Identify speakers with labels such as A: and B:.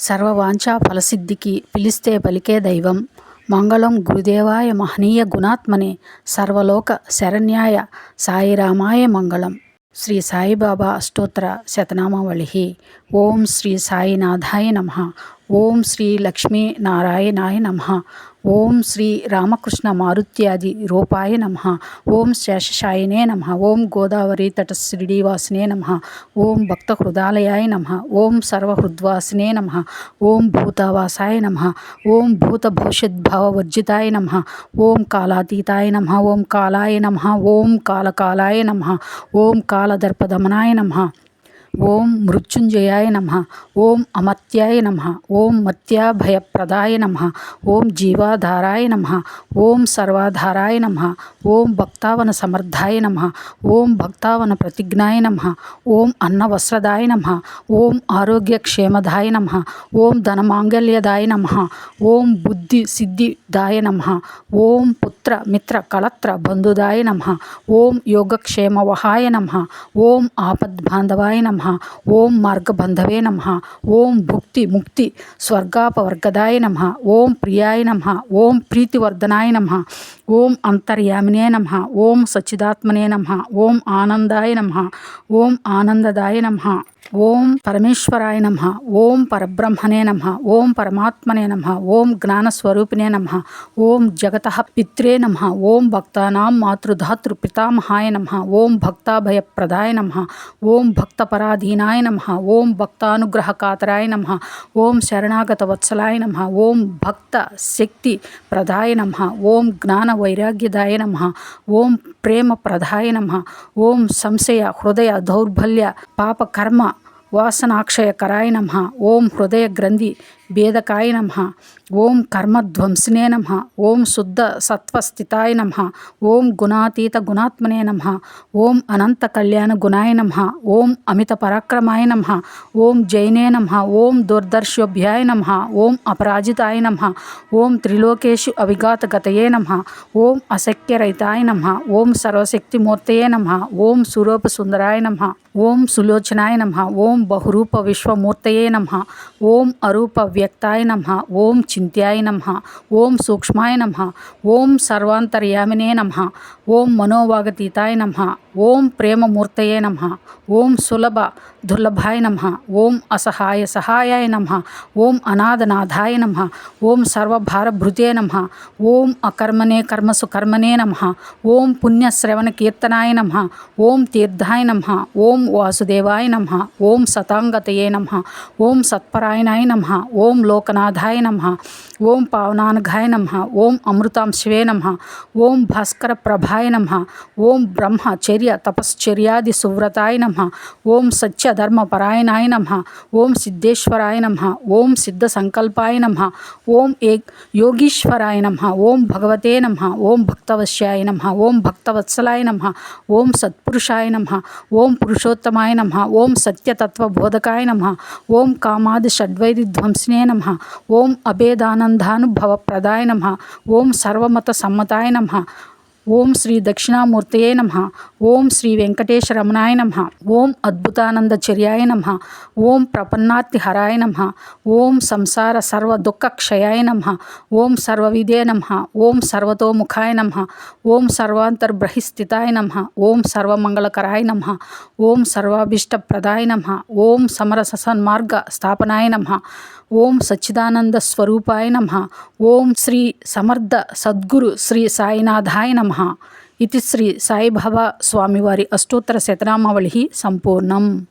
A: సర్వవాంఛా ఫలసిద్ధికి పిలిస్తే పలికే దైవం. మంగళం గురుదేవాయ మహనీయ గుణాత్మనే సర్వలోక శరణ్యాయ సాయిరామాయ మంగళం. శ్రీ సాయిబాబా అష్టోత్తర శతనామావళి. ఓం శ్రీ సాయినాథాయ నమ. ఓం శ్రీ లక్ష్మీనారాయణాయ నమ. ఓం శ్రీ రామకృష్ణ మారుత్యాది రూపాయ నమ ఓం శేషశాయినే నమ ఓం గోదావరి తట శ్రీనివాసినే నమ ఓం భక్త హృదాలయాయ నమ ఓం సర్వహృద్వాసినే నమ ఓం భూతవాసాయ నమ ఓం భూత భవిష్యద్భవవర్జితాయ నమ ఓం కాలాతీతాయ నమ ఓం కాలాయ నమ ఓం కాలకాలాయ నమ ఓం కాలదర్పదమనాయ నమ ఓం మృత్యుంజయాయ నమ ఓం అమర్త్యాయ నమ ఓం మత్యాభయప్రదాయ నమ ఓం జీవాధారాయ నమ ఓం సర్వాధారాయ నమ ఓం భక్తావన సమర్థాయ నమ ఓం భక్తావన ప్రతిజ్ఞాయ నమ ఓం అన్నవస్త్రదాయ నమ ఓం ఆరోగ్యక్షేమదాయ నమ ఓం ధనమాంగల్యదాయ నమ ఓం బుద్ధి సిద్ధిదాయ నమ ఓం పుత్ర మిత్ర కళత్ర బంధుదాయ నమ ఓం యోగక్షేమవహాయ నమ ఓం ఆపద్బాంధవాయ నమ ఓం మార్గబంధవే నమ. ఓం భుక్తి ముక్తి స్వర్గాపవర్గదాయ నమ. ఓం ప్రియాయ నమ. ఓం ప్రీతివర్ధనాయ నమ. ఓం అంతర్యామినే నమ. ఓం సచ్చిదాత్మనే నమ. ఓం ఆనందాయ నమ. ఓం ఆనందదాయ నమ. ఓం పరమేశ్వరాయ నమ ఓం పరబ్రహ్మణే నమ ఓం పరమాత్మనే నమ ఓం జ్ఞానస్వరూపిణే నమ ఓం జగత పిత్రే నమ ఓం భక్తానాం మాతృధాతృ పితామహాయ నమ ఓం భక్తాభయప్రదాయ నమ ఓం భక్తపరాధీనాయ నమ ఓం భక్తానుగ్రహకాతరాయ నమ ఓం శరణాగత వత్సలాయ నమ ఓం భక్త శక్తి ప్రదాయ నమ ఓం జ్ఞాన వైరాగ్యదాయ నమ ఓం ప్రేమ ప్రధాయ నమ. ఓం సంశయ హృదయ దౌర్బల్య పాప కర్మ వాసనాక్షయకరాయ నమ. ఓం హృదయ గ్రంథి భేదకాయ నమ ఓం కర్మధ్వంసినే నమ ఓం శుద్ధ సత్వస్థితాయ నమ ఓం గుణాతీత గుణాత్మనే నమ ఓం అనంత కళ్యాణ గుణాయ నమ ఓం అమిత పరాక్రమాయ నమ ఓం జైనే నమ ఓం దుర్దర్శోభ్యాయ నమ ఓం అపరాజితాయ నమ ఓం త్రిలోకేషు అవిఘాతగతయే నమ ఓం అశక్యరహితాయ నమ ఓం సర్వశక్తిమూర్తయే నమ ఓం సురూపసుందరాయ నమ ఓం సులోచనాయ నమ ఓం బహురూప విశ్వమూర్తయే నమ ఓం అరూప వ్యక్తాయ నమ ఓం చింత్యాయ నమ ఓం సూక్ష్మాయ నమ ఓం సర్వాంతర్యామినే నమ ఓం మనోవాగతీతాయ నమ ఓం ప్రేమమూర్తయే నమ ఓం సులభ దుర్లభాయ నమ ఓం అసహాయ సహాయాయ నమ ఓం అనాథనాథాయ నమ ఓం సర్వభారభృతే నమ ఓం అకర్మనే కర్మసు కర్మనే నమ ఓం పుణ్యశ్రవణ కీర్తనాయ నమ ఓం తీర్థాయ నమ ఓం వాసుదేవాయ నమ ఓం సతాంగతయే నమ ఓం సత్పరాయణాయ నమ ఓం ఓం లోకనాథాయ నమ ఓం పావనానఘాయ నమ ఓం అమృతాంశివే నమ ఓం భాస్కర ప్రభాయ నమ ఓం బ్రహ్మచర్య తపశ్చర్యాది సువ్రతాయ నమ ఓం సత్యధర్మపరాయణాయ నమ ఓం సిద్ధేశ్వరాయ నమ ఓం సిద్ధ సంకల్పాయ నమ ఓం ఏ యోగీశ్వరాయ నమ ఓం భగవతే నమ ఓం భక్తవశ్యాయ నమ ఓం భక్తవత్సలాయ నమ ఓం సత్పురుషాయ నమ ఓం పురుషోత్తమాయ నమ ఓం సత్యతత్వబోధకాయ నమ ఓం కామాది షడ్వైరి ధ్వంసినే నమ. ఓం అభేదానందానుభవ ప్రదాయ నమ. ఓం సర్వమత సమ్మతాయ నమ. ఓం శ్రీ దక్షిణామూర్తయే నమ ఓం శ్రీ వెంకటేశరమణాయ నమ ఓం అద్భుతానంద చర్యాయ నమ ఓం ప్రపన్నార్తి హరాయ నమ ఓం సంసార సర్వ దుఃఖ క్షయాయ నమ ఓం సర్వవిదే నమ ఓం సర్వతోముఖాయ నమ ఓం సర్వాంతర్బ్రహిస్థితాయ నమ ఓం సర్వమంగళకరాయ నమ ఓం సర్వాభీష్టప్రదాయ నమ ఓం సమరస సన్మార్గ స్థాపనాయ నమ ఓం సచ్చిదానంద స్వరూపాయ నమ ఓం శ్రీ సమర్థ సద్గురు శ్రీ సాయినాథాయ నమ నమ. ఇది శ్రీ సాయిబాబా స్వామివారి అష్టోత్తర శతనామావళి సంపూర్ణం.